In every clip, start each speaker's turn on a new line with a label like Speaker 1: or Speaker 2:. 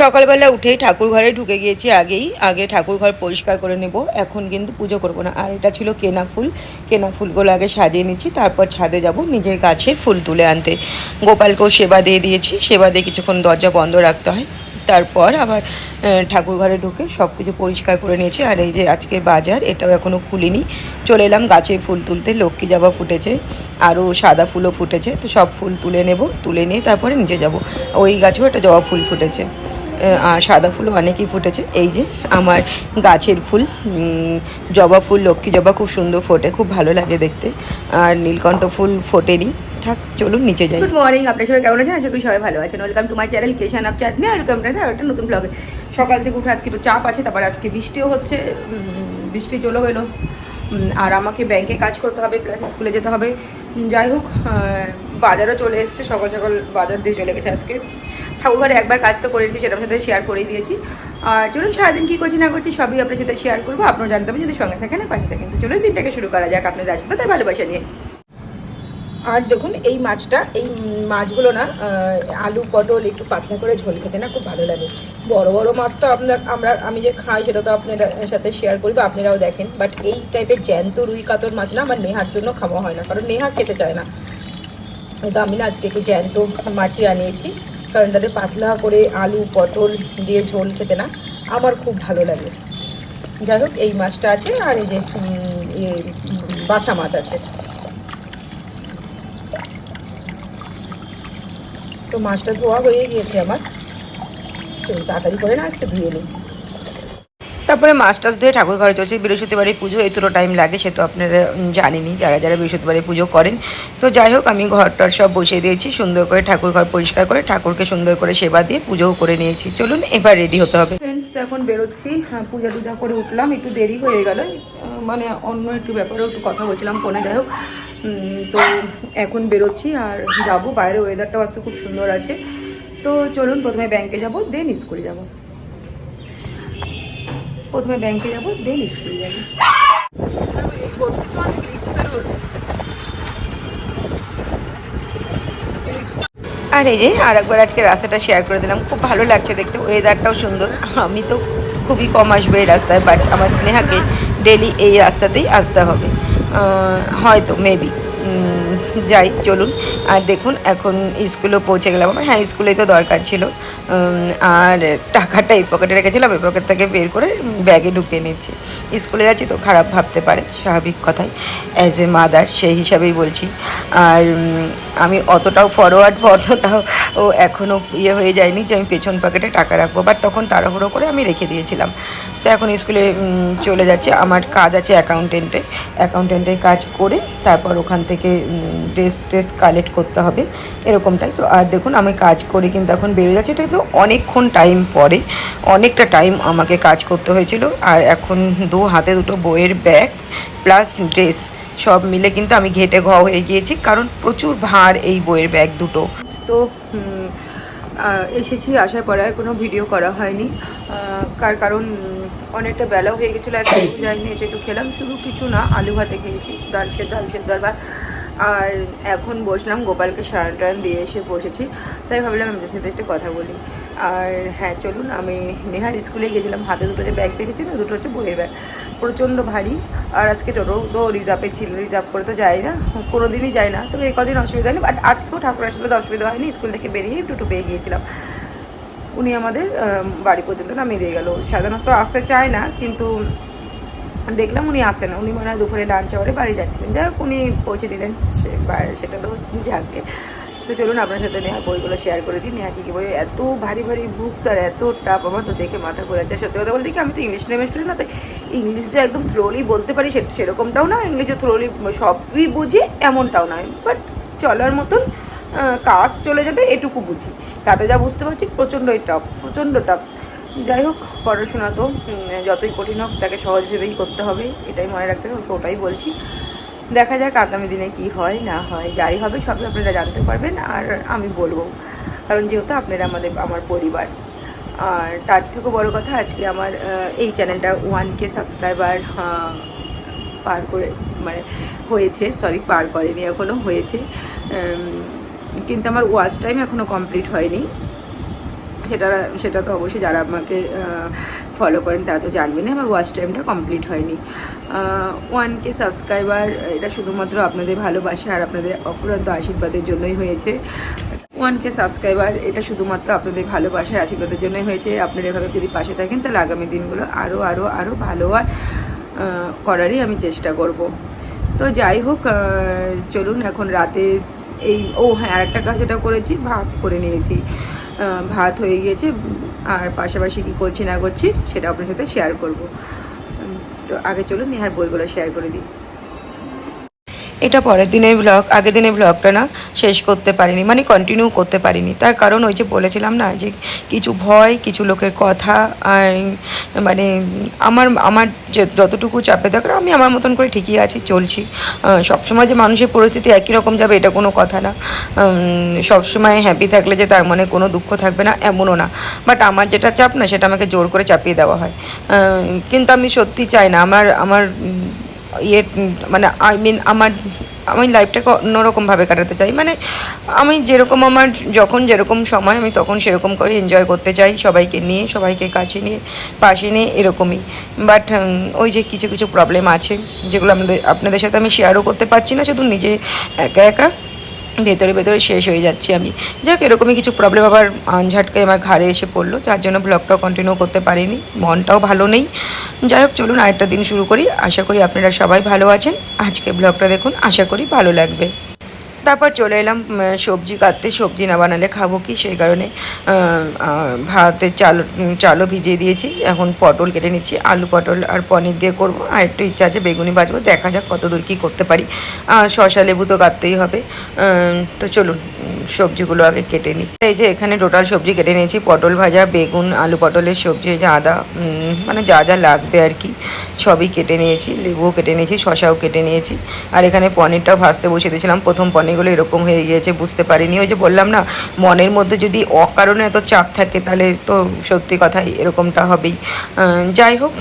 Speaker 1: সকালবেলা উঠেই ঠাকুর ঘরে ঢুকে গিয়েছি আগেই। আগে ঠাকুর ঘর পরিষ্কার করে নেব, এখন কিন্তু পুজো করব না। আর এটা ছিল কেনা ফুল। কেনা ফুলগুলো আগে সাজিয়ে নিচ্ছি, তারপর ছাদে যাব নিজের গাছের ফুল তুলে আনতে। গোপালকেও সেবা দিয়ে দিয়েছি। সেবা দিয়ে কিছুক্ষণ দরজা বন্ধ রাখতে হয়। তারপর আবার ঠাকুর ঘরে ঢুকে সব কিছু পরিষ্কার করে নিয়েছি। আর এই যে আজকের বাজার, এটাও এখনও খুলিনি। চলে এলাম গাছে ফুল তুলতে। লক্ষ্মী জবা ফুটেছে। আরও সাদা ফুলও ফুটেছে। তো সব ফুল তুলে নেব, তুলে নিয়ে তারপরে নিচে যাব। ওই গাছেও একটা জবা ফুল ফুটেছে। আর সাদা ফুলও অনেকই ফুটেছে। এই যে আমার গাছের ফুল জবা ফুল, লক্ষ্মী জবা খুব সুন্দর ফোটে, খুব ভালো লাগে দেখতে। আর নীলকণ্ঠ ফুল ফোটেনি। থাক, চলুন নিচে যাই। গুড মর্নিং আপনার সবাই কেমন আছেন? আশা করি সবাই ভালো আছেন। ওয়েলকাম টু মাই চ্যানেল কেশান আপ চাঁদনি আর ওয়েলকাম টু একটা নতুন ব্লগে সকাল থেকে উঠে আজকে একটু চাপ আছে, তারপর আজকে বৃষ্টিও হচ্ছে বৃষ্টি চলে গেলো আর আমাকে ব্যাংকে কাজ করতে হবে প্লাস স্কুলে যেতে হবে। যাই হোক বাজারও চলে এসছে, সকাল সকাল বাজার দিয়ে চলে গেছে আজকে। ঠাকুরঘরে একবার কাজ তো করেছি, সেটা সাথে শেয়ার করেই দিয়েছি। আর চলুন, সারাদিন কী করছি না করছি, সবই আপনার সাথে শেয়ার করব। আপনারা জানতে হবে যদি সঙ্গে থাকেন পাশে থাকেন। তো চলুন, দিনটাকে শুরু করা যাক আপনাদের আশীর্বাদ আর ভালোবাসা নিয়ে। আর দেখুন, এই মাছটা, এই মাছগুলো না আলু, পটল, একটু পাতলা করে ঝোল খেতে না খুব ভালো লাগে। বড় বড় মাছ তো আপনার, আমরা, আমি যে খাই, সেটা তো আপনাদের সাথে শেয়ার করি বা আপনারাও দেখেন। বাট এই টাইপের জ্যান্ত রুই কাতর মাছ না, আমার নেহার জন্য খাওয়া হয় না, কারণ নেহা খেতে চায় না। তো আমি না আজকে একটু জ্যান্ত মাছই আনিয়েছি। কারণ তাতে পাতলা করে আলু, পটল দিয়ে ঝোল খেতে না আমার খুব ভালো লাগে। যাই হোক, এই মাছটা আছে আর এই যে বাছা মাছ আছে। তো মাছটা ধোয়া হয়ে গিয়েছে আমার। তো তাড়াতাড়ি করে না, আজকে ধুয়ে নিই। তারপরে মাছ টাছ ধুয়ে ঠাকুর ঘরে চলছে বৃহস্পতিবারে পুজো এতটা টাইম লাগে সে তো আপনারা উম, জানেনই যারা যারা বৃহস্পতিবারে পুজো করেন। তো যাই হোক আমি ঘরটার সব বসিয়ে দিয়েছি সুন্দর করে ঠাকুর ঘর পরিষ্কার করে ঠাকুরকে সুন্দর করে সেবা দিয়ে পুজোও করে নিয়েছি। চলুন এবার রেডি হতে হবে। ফ্রেন্ডস তো এখন বেরোচ্ছি হ্যাঁ, পূজা টুজা করে উঠলাম একটু দেরি হয়ে গেল মানে অন্য একটু ব্যাপারেও একটু কথা বলছিলাম ফোনে যাই হোক। তো এখন বেরোচ্ছি আর যাব বাইরে ওয়েদারটাও আসতে খুব সুন্দর আছে। তো চলুন প্রথমে ব্যাংকে যাব দেন স্কুলে যাব। প্রথমে ব্যাংকে যাব দেন স্কুলে যাব। আর এই যে আর একবার আজকে রাস্তাটা শেয়ার করে দিলাম। খুব ভালো লাগছে দেখতে ওয়েদারটাও সুন্দর। আমি তো খুবই কম আসবে এই রাস্তায় বাট আমার স্নেহাকে ডেলি এই রাস্তাতেই আসতে হবে। হয়তো মেবি যাই, চলুন। আর দেখুন, এখন স্কুলেও পৌঁছে গেলাম আমার। হ্যাঁ স্কুলেই তো দরকার ছিল। আর টাকাটা এই পকেটে রেখেছিলাম, এই পকেট থেকে বের করে ব্যাগে ঢুকিয়ে নিচ্ছি। স্কুলে যাচ্ছি তো খারাপ ভাবতে পারে, স্বাভাবিক কথাই। অ্যাজ এ মাদার সেই হিসাবেই বলছি। আর আমি অতটাও ফরওয়ার্ড অতটাও ও এখনও ইয়ে হয়ে যায়নি যে আমি পেছন পকেটে টাকা রাখব। বাট তখন তাড়াহুড়ো করে আমি রেখে দিয়েছিলাম। তো এখন স্কুলে চলে যাচ্ছে। আমার কাজ আছে অ্যাকাউন্টেন্টে অ্যাকাউন্টেন্টের কাজ করে তারপর ওখান থেকে ড্রেস ট্রেস কালেক্ট করতে হবে এরকমটাই তো আর দেখুন, আমি কাজ করে কিন্তু এখন বেরিয়ে যাচ্ছে। এটা কিন্তু অনেকক্ষণ টাইম পরে, অনেকটা টাইম আমাকে কাজ করতে হয়েছিল। আর এখন দু হাতে দুটো বইয়ের ব্যাগ প্লাস ড্রেস সব মিলে কিন্তু আমি ঘেটে ঘ হয়ে গিয়েছি, কারণ প্রচুর ভার এই বইয়ের ব্যাগ দুটো। তো এসেছি, আসার পরে কোনো ভিডিও করা হয়নি। কার কারণ, অনেকটা বেলা হয়ে গেছিল, আর যাইনি এসে একটু খেলাম, শুধু কিছু না, আলু ভাতে খেয়েছি, ডাল সেদ্ধ আলু সেদ্ধ। আর এখন বসলাম, গোপালকে সারান টান দিয়ে এসে বসেছি। তাই ভাবলাম আপনাদের সাথে একটু কথা বলি। আর হ্যাঁ চলুন, আমি নেহার স্কুলে গেছিলাম। হাতে দুটো যে ব্যাগ দেখেছি না, দুটো হচ্ছে বইয়ের ব্যাগ। প্রচণ্ড ভারী। আর আজকে টোটো তো রিজার্ভে ছিল, রিজার্ভ করে তো যাই না। কোনো দিনই যাই না। তবে এই কদিন অসুবিধা হয়নি, বাট আজকেও ঠাকুর আসলে অসুবিধা হয়নি। স্কুল থেকে বেরিয়ে টোটো পেয়ে গিয়েছিলাম। উনি আমাদের বাড়ি পর্যন্ত নামিয়ে দিয়ে গেল। সাধারণত আসতে চায় না, কিন্তু দেখলাম উনি আসেন, উনি মনে হয় দুপুরে লাঞ্চ করে বাড়ি যাচ্ছিলেন। যাই হোক, উনি পৌঁছে দিলেন। সেটা তো যাকে। তো চলুন, আপনার সাথে নেহা বইগুলো শেয়ার করে দিই। নেহা কী কী বই? এত ভারী ভারী বুকস আর এত টাপ আমার তো দেখে মাথা ঘুরেছে সত্যি কথা বলতে কি, আমি তো ইংলিশ মিডিয়ামের স্টুডেন্ট না তো ইংলিশটা একদম থ্রোলি বলতে পারি সেরকমটাও না। ইংলিশে থ্রোলি সবই বুঝি, এমনটাও নয়। বাট চলার মতন কাজ চলে যাবে, এটুকু বুঝি। তাতে যা বুঝতে পারছি, প্রচণ্ডই টাফ প্রচণ্ড টাফ যাই হোক, পড়াশোনা তো যতই কঠিন হোক, তাকে সহজ ভেবেই করতে হবে, এটাই মনে রাখতে হবে, ওটাই বলছি। দেখা যাক আগামী দিনে কি হয়, না হয়, যাই হবে, সবই আপনারা জানতে পারবেন, আর আমি বলব। কারণ যেহেতু আপনারা আমাদের, আমার পরিবার। আর তার থেকেও বড় কথা, আজকে আমার এই চ্যানেলটা ওয়ান কে সাবস্ক্রাইবার পার করে মানে হয়েছে সরি পার করেনি এখনও হয়েছে। কিন্তু আমার ওয়াচ টাইম এখনও কমপ্লিট হয়নি। সেটা সেটা তো অবশ্যই যারা আমাকে ফলো করেন তারা তো জানবেন। আমার ওয়াচ টাইমটা কমপ্লিট হয়নি। ওয়ান কে সাবস্ক্রাইবার এটা শুধুমাত্র আপনাদের ভালোবাসা আর আপনাদের অফুরন্ত আশীর্বাদের জন্যই হয়েছে। ওয়ান কে সাবস্ক্রাইবার এটা শুধুমাত্র আপনাদের ভালোবাসার আশীর্বাদের জন্যই হয়েছে। আপনারা এভাবে যদি পাশে থাকেন, তাহলে আগামী দিনগুলো আরও আরও আরও ভালো আর করারই আমি চেষ্টা করব। তো যাই হোক চলুন এখন রাতে এই, ও হ্যাঁ আরেকটা কাজ এটা করেছি, ভাত করে নিয়েছি। ভাত হয়ে গিয়েছে, আর পাশাপাশি কী করছি না করছি সেটা আপনার সাথে শেয়ার করব। তো আগে চলুন, নেহার বইগুলো শেয়ার করে দিই। এটা পরের দিনের ব্লগ আগের দিনের ব্লগটা না শেষ করতে পারিনি মানে কন্টিনিউ করতে পারিনি। তার কারণ ওই যে বলেছিলাম না যে কিছু ভয়, কিছু লোকের কথা, আর মানে আমার আমার যে যতটুকু চাপে থাকার আমি আমার মতন করে ঠিকই আছি, চলছি। সবসময় যে মানুষের পরিস্থিতি একই রকম যাবে, এটা কোনো কথা না। সবসময় হ্যাপি থাকলে যে তার মনে কোনো দুঃখ থাকবে না, এমনও না। বাট আমার যেটা চাপ না, সেটা আমাকে জোর করে চাপিয়ে দেওয়া হয়। কিন্তু আমি সত্যি চাই না। আমার আমার ইয়ে মানে আই মিন আমার, আমি লাইফটাকে অন্যরকমভাবে কাটাতে চাই। মানে আমি যেরকম আমার, যখন যেরকম সময়, আমি তখন সেরকম করে এনজয় করতে চাই সবাইকে নিয়ে, সবাইকে কাছে নিয়ে, পাশে নিয়ে, এরকমই। বাট ওই যে কিছু কিছু প্রবলেম আছে, যেগুলো আমাদের, আপনাদের সাথে আমি শেয়ারও করতে পারছি না, শুধু নিজে একা একা। ভেতরে ভেতরে শেষ হয়ে যাচ্ছি আমি। যাক, এরকমই কিছু প্রবলেম আবার আনঝাটকে আমার ঘাড়ে এসে পড়ল, যার জন্য ব্লগটাও কন্টিনিউ করতে পারিনি, মনটাও ভালো নেই। যাই হোক, চলুন আরেকটা দিন শুরু করি। আশা করি আপনারা সবাই ভালো আছেন। আজকে ব্লগটা দেখুন, আশা করি ভালো লাগবে। তারপর চলে এলাম সবজি কাটতে, সবজি না বানালে খাব কি? সেই কারণে ভাতের চাল চালও ভিজিয়ে দিয়েছি। এখন পটল কেটে নিচ্ছি, আলু পটল আর পনির দিয়ে করব। আর একটু ইচ্ছা আছে বেগুনি ভাজবো, দেখা যাক কত দূর কী করতে পারি। আর শশা লেবু তো কাটতেই হবে। তো চলুন সবজিগুলো আগে কেটে নিই। এই যে এখানে টোটাল সবজি কেটে নিয়েছি, পটল ভাজা, বেগুন, আলু পটলের সবজি যে আদা মানে যা যা লাগবে আর কি, সবই কেটে নিয়েছি, লেবুও কেটে নিয়েছি, শশাও কেটে নিয়েছি। আর এখানে পনিরটাও ভাজতে বসিয়ে দিয়েছিলাম, প্রথম পনিরগুলো এরকম হয়ে গিয়েছে, বুঝতে পারিনি। ওই যে বললাম না, মনের মধ্যে যদি অকারণে এত চাপ থাকে, তাহলে তো সত্যি কথাই এরকমটা হবেই। যাই হোক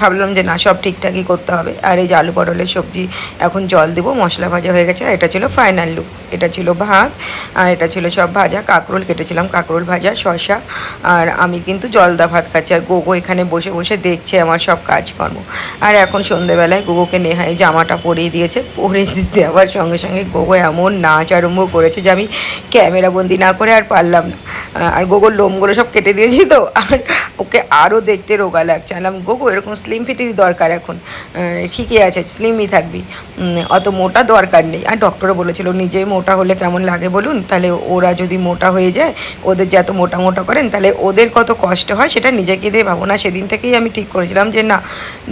Speaker 1: ভাবলাম যে না, সব ঠিকঠাকই করতে হবে। আর এই যে আলু পটলের সবজি, এখন জল দেবো, মশলা ভাজা হয়ে গেছে, আর এটা ছিল ফাইনাল লুক এটা ছিল ভাত। আর এটা ছিল সব ভাজা, কাঁকরোল কেটেছিলাম, কাঁকরোল ভাজা শশা আর আমি কিন্তু জলদা ভাত খাচ্ছি। আর গোগো এখানে বসে বসে দেখছে আমার সব কাজকর্ম। আর এখন সন্ধেবেলায় গোগোকে নেহাই জামাটা পরিয়ে দিয়েছে পরে আবার সঙ্গে সঙ্গে গোগো এমন নাচ আরম্ভ করেছে যে আমি ক্যামেরা বন্দি না করে আর পারলাম না। আর গোগোর লোমগুলো সব কেটে দিয়েছি তো, আর ওকে আরও দেখতে রোগা লাগছে। আলাম গোগো, এরকম স্লিম ফিটেরই দরকার এখন? ঠিকই আছে স্লিমই থাকবি। অত মোটা দরকার নেই। আর ডক্টরও বলেছিল, নিজেই মোটা হলে কেমন লাগে বলুন? তাহলে ওরা যদি মোটা হয়ে যায়, ওদের যে মোটা মোটা করেন, তাহলে ওদের কত কষ্ট হয় সেটা নিজেকে দিয়ে ভাবো না। সেদিন থেকেই আমি ঠিক করেছিলাম যে না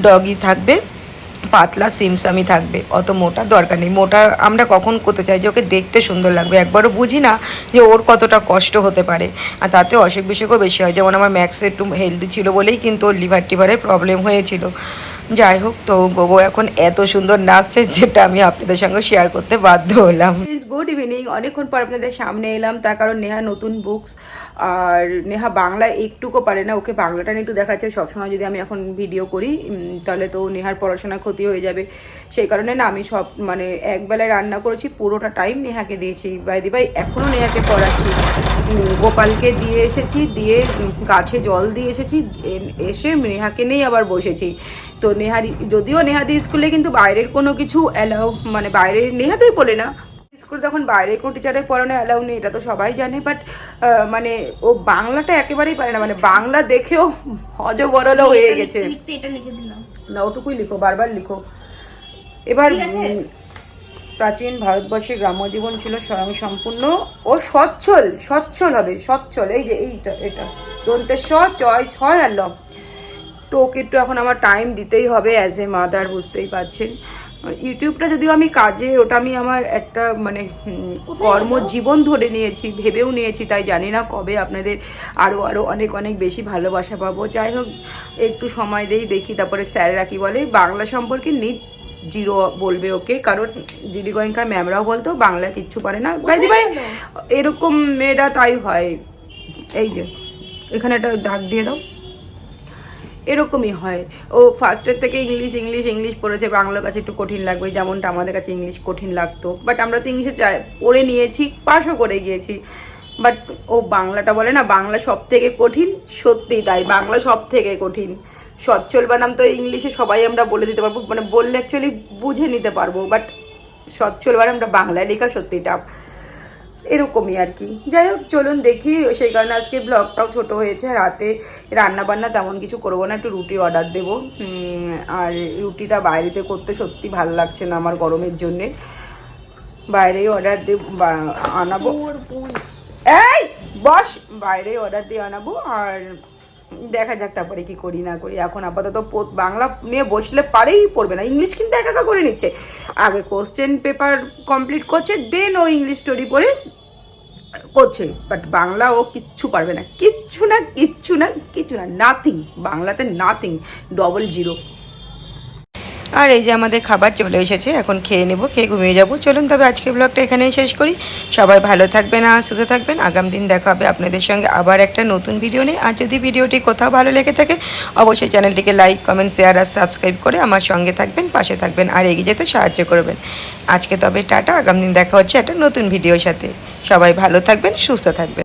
Speaker 1: ডগি থাকবে, পাতলা সিমসামি থাকবে, অত মোটা দরকার নেই। মোটা আমরা কখন করতে চাই যে ওকে দেখতে সুন্দর লাগবে, একবারও বুঝি না যে ওর কতটা কষ্ট হতে পারে। আর তাতে অসুখ বিসুখও বেশি হয়। যেমন আমার ম্যাক্স একটু হেলদি ছিল বলেই কিন্তু ওর লিভার টিভারের প্রবলেম হয়েছিল। যাই হোক তো গোগো এখন এত সুন্দর নাচছে যেটা আমি আপনাদের সঙ্গে শেয়ার করতে বাধ্য হলাম। গুড ইভিনিং অনেকক্ষণ পর আপনাদের সামনে এলাম, তার কারণ নেহা নতুন বুকস আর নেহা বাংলা একটুকু পারে না, ওকে বাংলাটা একটু দেখাচ্ছে। সবসময় যদি আমি এখন ভিডিও করি তাহলে তো নেহার পড়াশোনা ক্ষতি হয়ে যাবে। সেই কারণে না, আমি সব মানে একবেলায় রান্না করেছি, পুরোটা টাইম নেহাকে দিয়েছি। বাইদি ভাই এখনও নেহাকে পড়াচ্ছি। গোপালকে দিয়ে এসেছি দিয়ে গাছে জল দিয়ে এসেছি এসে নেহাকে নিয়েই আবার বসেছি। তো নেহারি যদিও নেহাদি স্কুলে কিন্তু বাইরের কোনো কিছু অ্যালাউ মানে বাইরের নেহাতেই বলে না। স্কুলে তখন বাইরে কোনো টিচারের পড়ানো অ্যালাউ নেই এটা তো সবাই জানে বাট মানে ও বাংলাটা একেবারেই পারে না মানে বাংলা দেখেও হজবরল হয়ে গেছে। না ওটুকুই লিখো বারবার লিখো। এবার প্রাচীন ভারতবর্ষে গ্রাম্য জীবন ছিল স্বয়ং সম্পূর্ণ ও সচ্ছল সচ্ছল হবে সচ্ছল। এই যে এইটা এটা। দন্তের স চয় ছয় আর ল তো ওকে একটু এখন আমার টাইম দিতেই হবে অ্যাজ এ মাদার বুঝতেই পারছেন। ইউটিউবটা যদিও আমি কাজে ওটা আমি আমার একটা মানে কর্মজীবন ধরে নিয়েছি ভেবেও নিয়েছি তাই জানি না কবে আপনাদের আরও আরও অনেক অনেক বেশি ভালোবাসা পাবো। যাই হোক একটু সময় দেই দেখি তারপরে স্যাররা কি বলে বাংলা সম্পর্কে নিট জিরো বলবে ওকে। কারণ জিডি গোয়েঙ্কা ম্যামরাও বলতো বাংলা কিচ্ছু পারে না। ভাই ভাই এরকম মেয়েরা তাই হয়। এই যে এখানে একটা দাগ দিয়ে দাও। এরকমই হয়। ও ফার্স্টের থেকে ইংলিশ ইংলিশ ইংলিশ পড়েছে। বাংলার কাছে একটু কঠিন লাগবে যেমনটা আমাদের কাছে ইংলিশ কঠিন লাগতো। বাট আমরা তো ইংলিশে পড়ে নিয়েছি পাশও করে গিয়েছি। বাট ও বাংলাটা বলে না বাংলা সব থেকে কঠিন সত্যি তাই। বাংলা সব থেকে কঠিন। সচ্ছল বানাম তো ইংলিশে সবাই আমরা বলে দিতে পারব মানে বললে অ্যাকচুয়ালি বুঝে নিতে পারব বাট সচ্ছল বানামটা বাংলায় লেখা সত্যি টাফ এরকমই আর কি। যাই হোক চলুন দেখি সেই কারণে আজকে ব্লগটাও ছোট হয়েছে রাতে রান্না বান্না তেমন কিছু করব না একটু রুটি অর্ডার দেবো। আর রুটিটা বাইরেতে করতে সত্যি ভালো লাগছে না আমার গরমের জন্যে। বাইরেই অর্ডার দেব বা- আনাবো। এই বস বাইরে অর্ডার দিয়ে আনাবো আর দেখা যাক তারপরে কি করি, না করি। এখন আপাতত বাংলা নিয়ে বসলে পারেই পড়বে না। ইংলিশ কিন্তু একা একা করে নিচ্ছে। আগে কোশ্চেন পেপার কমপ্লিট করছে দেন ও ইংলিশ স্টোরি পড়ে করছে। বাট বাংলা ও কিচ্ছু পারবে না। কিচ্ছু না কিচ্ছু না কিচ্ছু না নাথিং বাংলাতে নাথিং ডবল জিরো
Speaker 2: আর এই যে আমাদের খাবার চলে এসেছে, এখন খেয়ে নেব, খেয়ে ঘুমিয়ে যাব। চলুন তবে আজকে ব্লগটা এখানেই শেষ করি। সবাই ভালো থাকবেন আর সুস্থ থাকবেন। আগামী দিন দেখা হবে আপনাদের সঙ্গে আবার একটা নতুন ভিডিও নিয়ে। আর যদি ভিডিওটি কোথাও ভালো লেগে থাকে, অবশ্যই চ্যানেলটিকে লাইক কমেন্ট শেয়ার আর সাবস্ক্রাইব করে আমার সঙ্গে থাকবেন, পাশে থাকবেন আর এগিয়ে যেতে সাহায্য করবেন। আজকে তবে টাটা, আগামী দিন দেখা হচ্ছে একটা নতুন ভিডিওর সাথে। সবাই ভালো থাকবেন, সুস্থ থাকবেন।